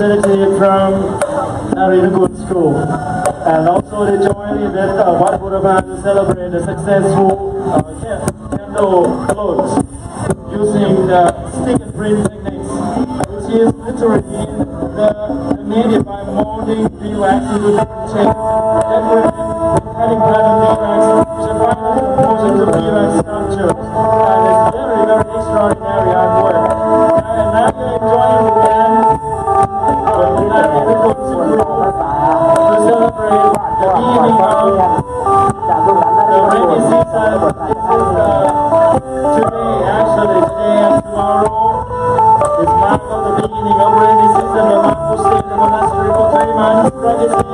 representative from Narinukul School? And also they join in that uh, Wat Purabha to celebrate the successful uh, ca- candle using the stick and print techniques, which is literally the, the medium by opportunity for you actually to take Edward heading by the Bayrites to find. And it's very, very extraordinary. And now you're enjoying the band with happy records to celebrate the meaning of the rainy season. Is uh, today, actually, today and tomorrow back the beginning already since the Brahmaku state the monastery for three months practicing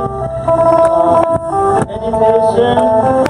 uh, meditation.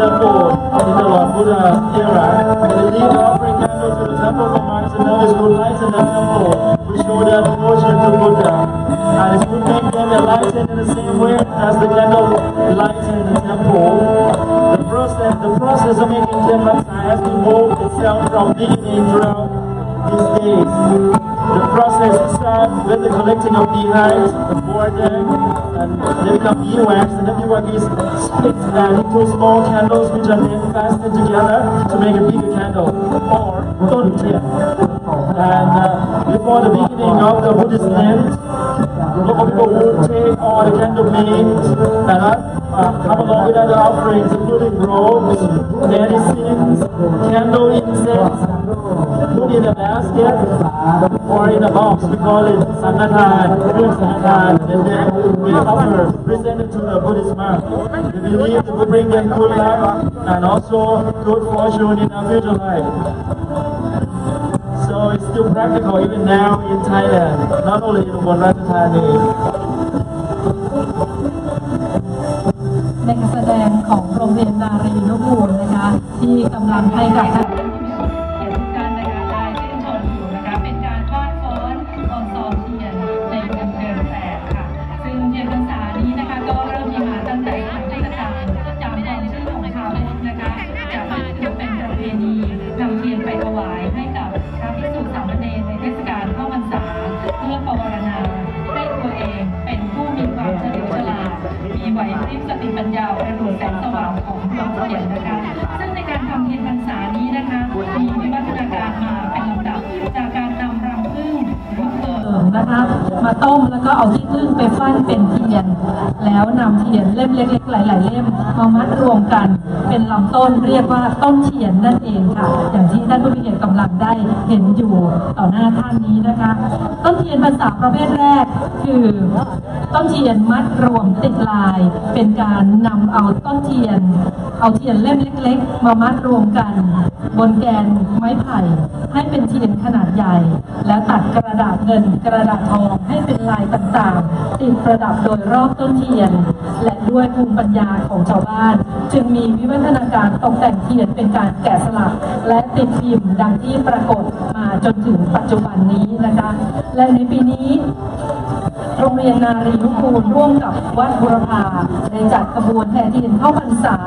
Candles to the temple in Lord Buddha era. Leave the offering candles to the temple for months and others would lighten the temple to show their devotion to Buddha. And it would make them enlightened in the same way as the candle lightened the temple. The process, the process of making Tianbasa has evolved itself from beginning throughout these days. The process starts with the collecting of beehives, the board them, and they become beeswax, and the beeswax is split into small candles which are then fastened together to make a bigger candle, or Tian. And uh, before the beginning of the Buddhist Lent, local people would take all the candle made and uh, come along with other offerings, including robes, medicines, candle incense, put in a basket or in a box. We call it sanghatan, sanghatan, and then we offer, present it to the Buddhist monk. We believe it will bring them good luck and also good fortune in our future life. So it's still practical even now in Thailand, not only in ธานีในการแสดงของโรงเรียนนารีนุกูลนะคะ ที่กำลังให้กับ นะคะ มาต้มแล้วก็เอาที่พึ่งไปฟันเป็นเทียน แล้วนำเทียนเล่มเล็กๆหลาย ๆ เล่มมามัดรวมกัน เป็นลำต้นเรียกว่าต้นเทียนนั่นเองค่ะ อย่างที่ท่านผู้มีเกียรติกำลังได้เห็นอยู่ต่อหน้าท่านนี้นะคะ ต้นเทียนภาษาประเภทแรก คือต้นเทียนมัดรวมติดลาย เป็นการนำเอาต้นเทียน เอาเทียนเล่มเล็ก ๆ มามัดรวมกัน บนแกนไม้ไผ่ให้เป็นเทียนขนาดใหญ่ แล้วตัดกระดาษเงินกระดาษทองให้เป็นลายต่างๆ ติดประดับโดยรอบต้นเทียน ด้วยภูมิปัญญาของชาวบ้าน จึงมีวิวัฒนาการตกแต่งเทียนเป็นการแกะสลัก และติดพิมพ์ดังที่ปรากฏมาจนถึงปัจจุบันนี้นะคะและในปีนี้ โรงเรียนนารีนุกูลร่วมกับวัดบุรพาได้จัดขบวนแห่เทียนเข้าพรรษา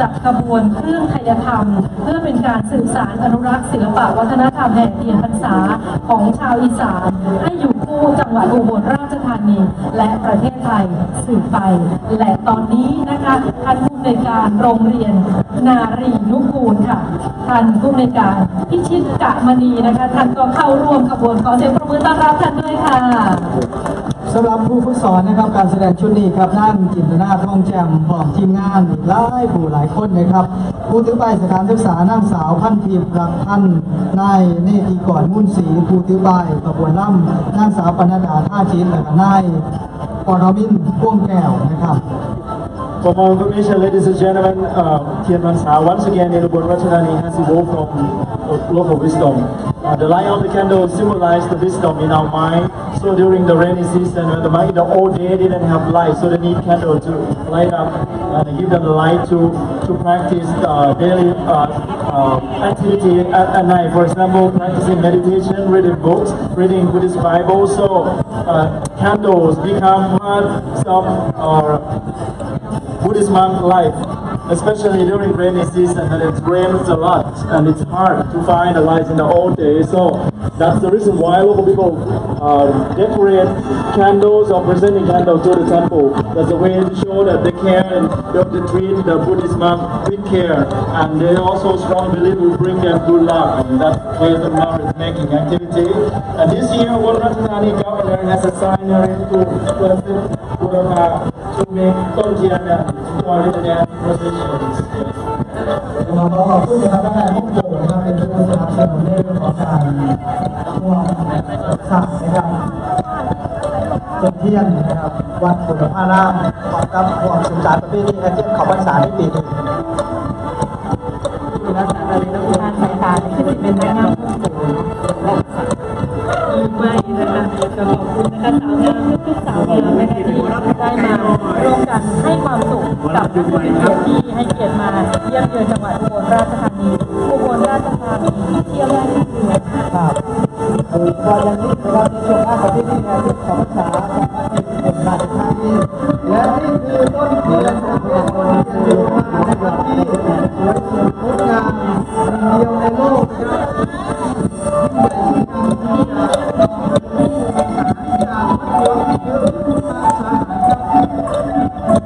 จัดขบวนเครื่องไทยธรรม เพื่อเป็นการสื่อสารอนุรักษ์ศิลปะวัฒนธรรมแห่เทียนพรรษาของชาวอีสานให้อยู่คู่จังหวัดอุบลราชธานีและประเทศไทยสืบไป และตอนนี้นะคะท่านผู้ในการโรงเรียนนารีนุกูลค่ะท่านผู้ในการพิชิตกะมณีนะคะท่านก็เข้าร่วมขบวนขอเสียงประมือต้อนรับท่านด้วยค่ะ สำหรับผู้ฝึกสอนนะครับการแสดงชุดนี้ครับนั่งจินตนาท่องแจ่มพร้อมทีมงานหลายผู้หลายคนนะครับผู้ถือใบสถานศึกษานางสาวพันธีรักท่านนายเนติกรมุ่นศรีผู้ถือใบขบวนล่ำนางสาวปนดาท่าชินและนายปรมินพ่วงแก้วนะครับ For more information, ladies and gentlemen, uh, Tian Man Sa once again in Ubon Ratanani has evolved from uh, local wisdom. Uh, the light of the candle symbolizes the wisdom in our mind. So during the rainy season, when the old day didn't have light, so they need candle to light up and give them the light to to practice uh, daily uh, uh, activity at, at night. For example, practicing meditation, reading books, reading Buddhist Bible. So uh, candles become part of our Buddhist monk life, especially during rainy season and it rains a lot and it's hard to find the light in the old day. So that's the reason why local people uh, decorate candles or presenting candles to the temple. That's a way to show that they care and they to treat the Buddhist monk with care. And they also strongly believe will bring them good luck. And that's where the merit making activity. And this year, Ratchanani governor has assigned her to President Burma to make Tonjian and the dance processions. เสนับสนุนในเรื่องของการร่วมสั่งนะครับต้นเที่ยนนะครับวัดบุรพารามพร้อมกับพวงสุนทรประเพณีแห่เทียนเขาพรรษาในปีนี้รักษาอะไรนักทานสายตาที่จะเป็นแม่งามผู้สูงหรือไม่นะคะขอบคุณนะคะสาวงามทุกๆสาวงามนะคะที่ได้มาร่วมกันให้ความสุขกับผู้เป็นเกียรติที่ให้เกียรติมาเยี่ยมเยือนจังหวัดอุบลราชธานี ครับโดยเฉพาะอย่างยิ่งนะครับในช่วงหน้าประเทศที่แนวที่ขอพรรษาเป็นราชธานีและนี่คือต้นเทียนประเภทต้นเทียนอยู่มานะครับที่สวยสดงดงามหนึ่งเดียวในโลกนะครับครับ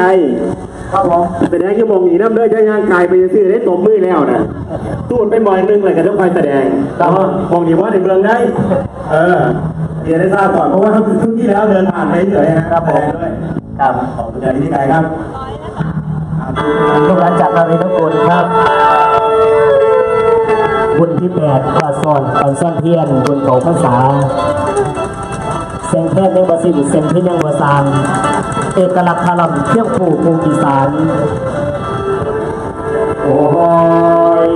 อาจารย์ลิติไกรครับผมแสดงชั่วโมงนี้น้ำเลือดจะย่างกายไปซื้อได้ตบมือแล้วนะตูดไปหมอยนึงเลยก็ต้องคอยแสดงแต่ว่ามองนี้ว่าในเมืองได้ เออเรียนได้ทราบก่อนเพราะว่าทุกที่แล้วเดินผ่านไปเฉยๆนะครับแสดงด้วยครับขอบคุณอาจารย์ลิติไกรครับลูกหลานจากนารีนกุลครับบุญที่แปดปลาซอนตอนซ่อนเทียนบุญเขาภาษาเซนเทศยังบาสิเซนที่ยังบาซาม เอกลักษณ์พลัมเที่ยงผูภูมิอีสานโอ้ย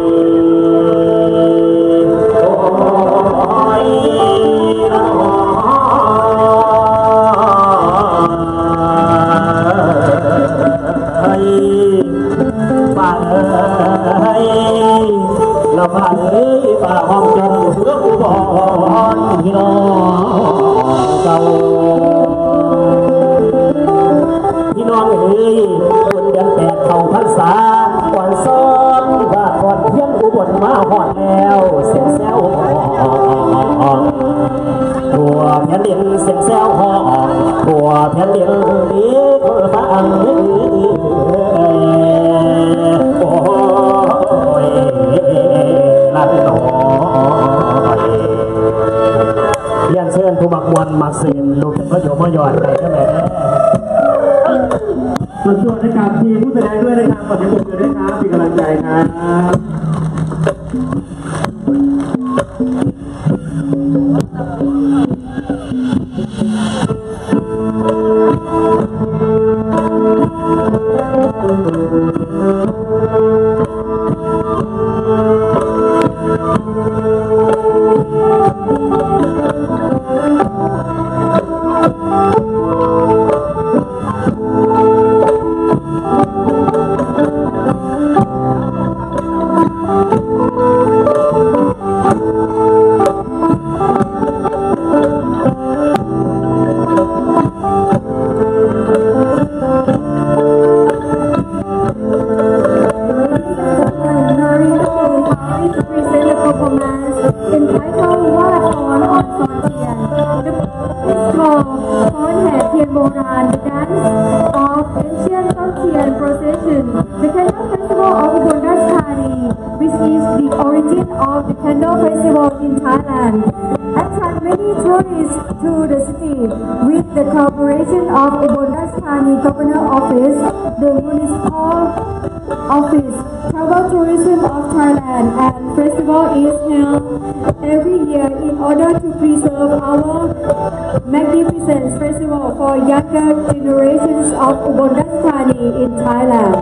ผ่นดินเสียงแซวหองตัวแผ่นดินนี้คนฟังโอ้ยลั่นหนอยเรียนเชิญผู้บักมวลมักสีนลูกเป็นพระโยมยอดไปก็แม่ส่วนส่วนในการทีผู้แสดงด้วยนะครับขอเสียงปรบมือด้วยครับเป็นกำลังใจครับ of Ubon Ratchathani Governor Office the municipal office travel tourism of Thailand and festival is held every year in order to preserve our magnificent festival for younger generations of Ubon Ratchathani in Thailand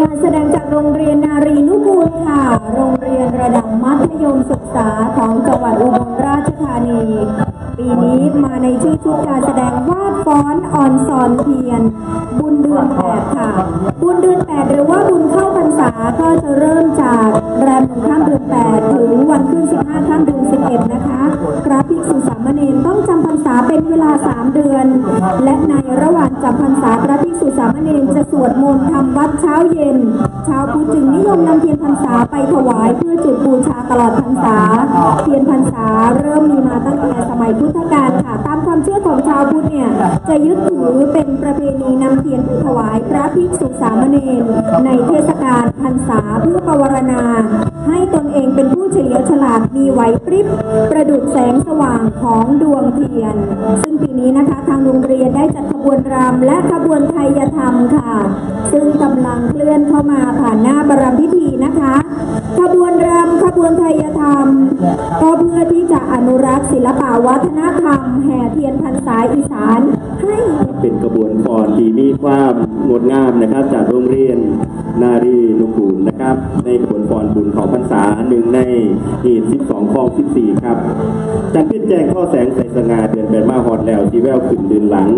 การแสดงจากโรงเรียนนารีนุกูลค่ะ โรงเรียนระดับมัธยมศึกษาของจังหวัดอุบลราชธานี ปีนี้มาในชื่อชุดการแสดงวาดฟ้อนอ่อนสอนเทียน บุญเดือนแปดค่ะ บุญเดือนแปดหรือว่าบุญเข้าพรรษาก็จะเริ่มจากแรมหนึ่งข้ามเดือนแปดถึงวันขึ้นสิบห้าข้ามเดือนสิบเอ็ดนะคะพระภิกษุสามเณรต้องจำพรรษาเป็นเวลาสามเดือน และในระหว่างจำพรรษาพระภิกษุสามเณรจะสวดมนต์ทำวัดเช้าเย็น ชาวพุทธจึงนิยมนำเทียนพรรษาไปถวายเพื่อจุดบูชาตลอดพรรษา เทียนพรรษาเริ่มมีมาตั้งแต่สมัยพุทธกาลค่ะ ตามความเชื่อของชาวพุทธเนี่ยจะยึดถือเป็นประเพณีนำเทียนไปถวายพระภิกษุสามเณรในเทศกาลพรรษาเพื่อปวารณา ให้ตนเองเป็นผู้เฉลียวฉลาดมีไหวพริบประดุจแสงสว่างของดวงเทียน ซึ่งปีนี้นะคะทางโรงเรียนได้จัดขบวนรำและขบวนไทยธรรมค่ะ ซึ่งกำลังเคลื่อนเข้ามาผ่านหน้าประรำพิธีนะคะ ขบวนรำขบวนไทยธรรม ก็เพื่อที่จะอนุรักษ์ศิลปวัฒนธรรม แห่เทียนพรรษาอีสานให้เป็นกระบวนฟอนที่มีความงดงามนะครับ จากโรงเรียนนารีนุกูลนะครับ ในกระบวนฟอนบุญของพรรษาหนึ่งในหีด12ข้อง14 ครับจันพิษแจ้งข้อแสงใสสง่าเดือนแปดมาหอดแล้วที่แววขึ้นเดือนหลัง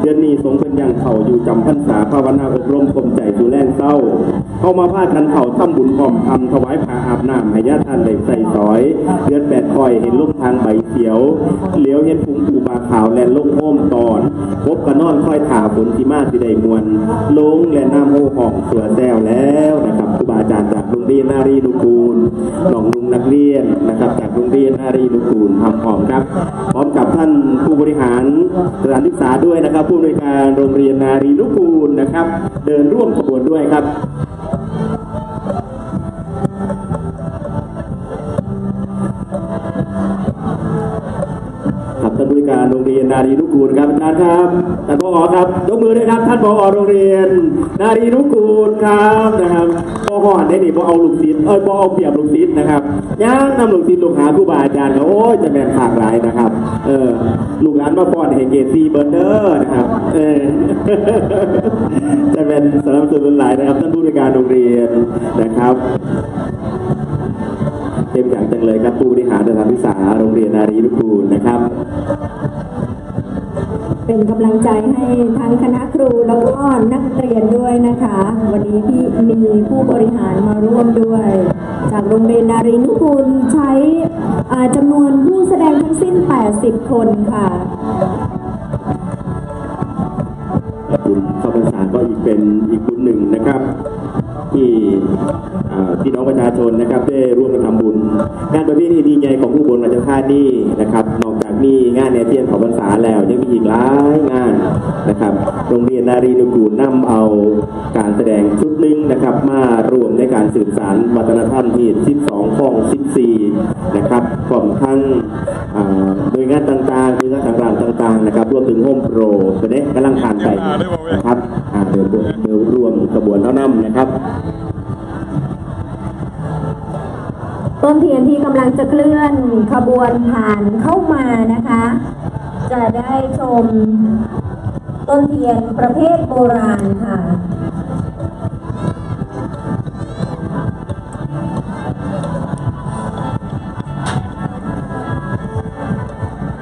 เดือนนี้ทรงเป็นยังเขาอยู่จำพรรษาภาวนาอบรมคมใจสู่แรงเศร้า เข้ามาพากันเข่าทำบุญพร้อมทำถวายผ้าอาบน้ำให้ญาติท่านได้ใส่สอยเดือนแปดคอยเห็นลูกทางใบเขียวเลี้ยวเห็นฝูงปูบาขาวแลนลงโฮมตอนพบกระนอนค่อยถาฝนที่มาสิได้มวลลงและน้ำโฮห้องสวนแซวแล้วนะครับครูบาอาจารย์จากโรงเรียนนารีนุกูลน้องลุงนักเรียนนะครับ จากโรงเรียนนารีนุกูลทำพร้อมครับ พร้อมกับท่านผู้บริหารสถานศึกษาด้วยนะครับ ผู้อำนวยการโรงเรียนนารีนุกูลนะครับ เดินร่วมขบวนด้วยครับ การโรงเรียนนารีนุกูลครับอาจารย์ครับท่านผอครับยกมือด้วยครับท่านผอโรงเรียน นารีนุกูลครับนะครับพอหอนได้นี่พอเอาลูกศิษย์เอ้ยพอเอาเปรียบลูกศิษย์นะครับย่างนำลูกศิษย์ลูกหาครูบาอาจารย์ก็โอ้ยจะแม่นขากหลายนะครับ เออลูกหลานมาป้อนให้เกรดซีเบอร์เดอร์นะครับ เออจะเป็นสนับสนุนหลายนะครับท่านผู้บริการโรงเรียนนะครับ เต็มอย่างจังเลยครับผู้บริหารสถานศึกษาโรงเรียนนารีนุกูลนะครับ เป็นกำลังใจให้ทั้งคณะครูแล้วก็นักเรียนด้วยนะคะ วันนี้ที่มีผู้บริหารมาร่วมด้วย จากโรงเรียนนารีนุกูลใช้อ่าจำนวนผู้แสดงทั้งสิ้น 80 คนค่ะบุญเข้าพรรษาก็อีกเป็นอีกบุญหนึ่งนะครับ ที่อ่า พี่น้องประชาชนนะครับได้ร่วมกันทำบุญ งานประเพณีดีใหญ่ของผู้บนราชธานีนะครับนอกจากมีงานแนเทียนของพรรษาแล้วยังมีอีกหลายงานนะครับโรงเรียนนารีนุกูลนำเอาการแสดงชุดหนึ่งนะครับมารวมในการสืบสารวัฒนธรรมที่ 12ของ 14 นะครับพร้อมทั้งโดยงานต่างๆหรืองานต่างๆต่างๆนะครับรวมถึงโฮมโปรก็ได้กำลังผ่านไปนะครับเดี๋ยวเดี๋ยวรวมกระบวนเท่านั้นนะครับ ต้นเทียนที่กำลังจะเคลื่อนขบวนผ่านเข้ามานะคะ จะได้ชมต้นเทียนประเภทโบราณค่ะ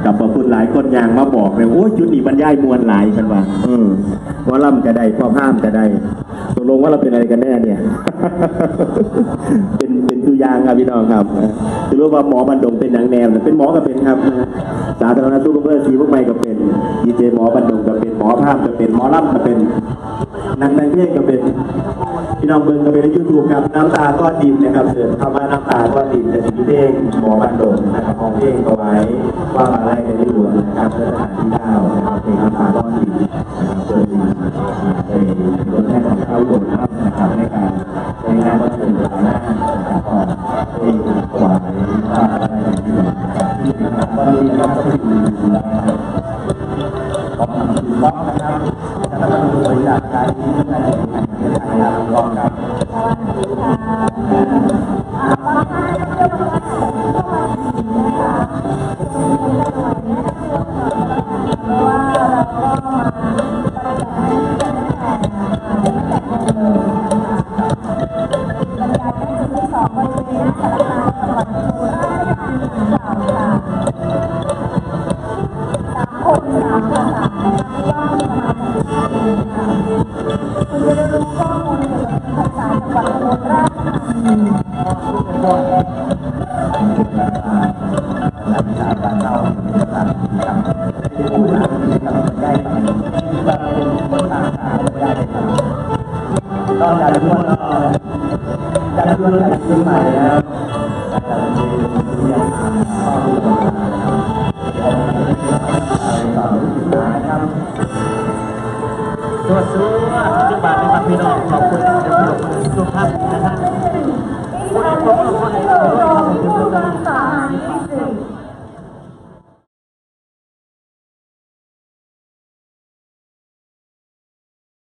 กับพระคุณหลายคนยางมาบอกเลยโอ้ยจุดนี้บรรยายมวลหลายกันว่าอืมว่าล่ำก็ได้พ่อห้ามก็ได้ตกลงว่าเราเป็นอะไรกันแน่เนี่ย เป็นเป็นตัว อย่างครับพี่น้องครับจะรู้ว่าหมอบันดงเป็นหนังแนวนะเป็นหมอก็เป็นครับ สาธารณสุขอำเภอศรีบุกใหม่ก็เป็นดีเจหมอบันดงก็เป็นหมอภาพก็เป็นหมอรับก็เป็นนักแต่งเพลงก็เป็นพี่น้องเบิ่งก็เป็นในยูทูบครับน้ำตาก้อนดินนะครับเสร์ชคำว่าน้ำตาก้อนดินจะมีเพลงหมอบันดงนะครับของเพลงเอาไว้ว่ามาไล่ในหลวงนะครับเพื่อสถานที่ para la นอกจากทุกคนจากทุกคนจากที่ใหม่แล้ว